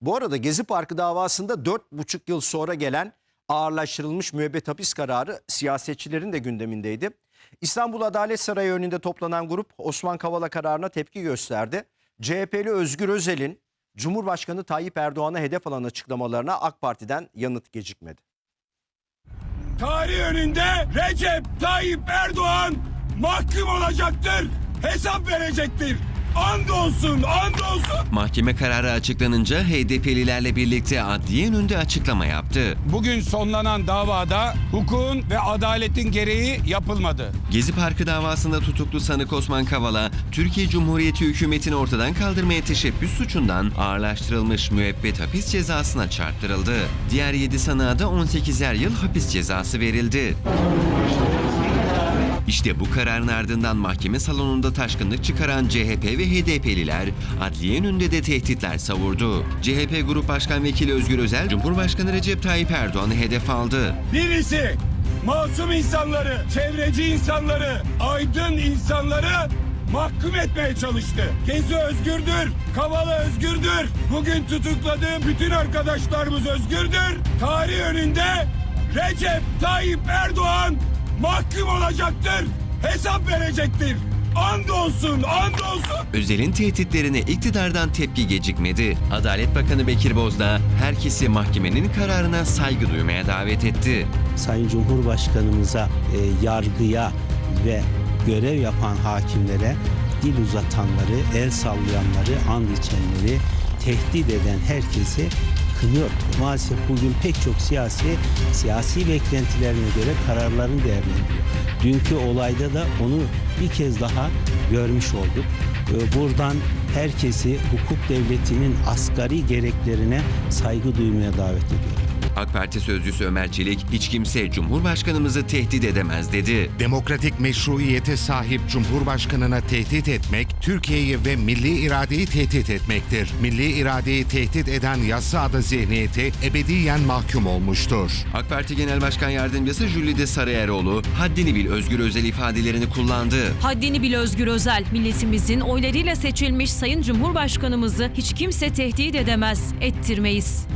Bu arada Gezi Parkı davasında 4,5 yıl sonra gelen ağırlaştırılmış müebbet hapis kararı siyasetçilerin de gündemindeydi. İstanbul Adalet Sarayı önünde toplanan grup Osman Kavala kararına tepki gösterdi. CHP'li Özgür Özel'in Cumhurbaşkanı Tayyip Erdoğan'a hedef alan açıklamalarına AK Parti'den yanıt gecikmedi. Tarih önünde Recep Tayyip Erdoğan mahkum olacaktır. Hesap verecektir. Andolsun, andolsun. Mahkeme kararı açıklanınca HDP'lilerle birlikte adliye önünde açıklama yaptı. Bugün sonlanan davada hukukun ve adaletin gereği yapılmadı. Gezi Parkı davasında tutuklu sanık Osman Kavala, Türkiye Cumhuriyeti hükümetini ortadan kaldırmaya teşebbüs suçundan ağırlaştırılmış müebbet hapis cezasına çarptırıldı. Diğer 7 sanığa da 18'er yıl hapis cezası verildi. İşte bu kararın ardından mahkeme salonunda taşkınlık çıkaran CHP ve HDP'liler adliye önünde de tehditler savurdu. CHP Grup Başkan Vekili Özgür Özel, Cumhurbaşkanı Recep Tayyip Erdoğan'ı hedef aldı. Birisi masum insanları, çevreci insanları, aydın insanları mahkum etmeye çalıştı. Gezi özgürdür, Kavala özgürdür. Bugün tutukladığı bütün arkadaşlarımız özgürdür. Tarih önünde Recep Tayyip Erdoğan mahkum olacaktır. Hesap verecektir. Andolsun, andolsun. Özel'in tehditlerine iktidardan tepki gecikmedi. Adalet Bakanı Bekir Bozdağ herkesi mahkemenin kararına saygı duymaya davet etti. Sayın Cumhurbaşkanımıza, e, yargıya ve görev yapan hakimlere dil uzatanları, el sallayanları, and içenleri, tehdit eden herkesi kınıyor. Maalesef bugün pek çok siyasi siyasi beklentilerine göre kararlarını değerlendiriyor. Dünkü olayda da onu bir kez daha görmüş olduk. E, Buradan herkesi hukuk devletinin asgari gereklerine saygı duymaya davet ediyorum. AK Parti sözcüsü Ömer Çelik hiç kimse Cumhurbaşkanımızı tehdit edemez dedi. Demokratik meşruiyete sahip Cumhurbaşkanına tehdit etmek, Türkiye'yi ve milli iradeyi tehdit etmektir. Milli iradeyi tehdit eden yasada zihniyeti ebediyen mahkum olmuştur. AK Parti Genel Başkan Yardımcısı Jülide Sarıeroğlu haddini bil Özgür Özel ifadelerini kullandı. Haddini bil Özgür Özel, milletimizin oylarıyla seçilmiş Sayın Cumhurbaşkanımızı hiç kimse tehdit edemez, ettirmeyiz.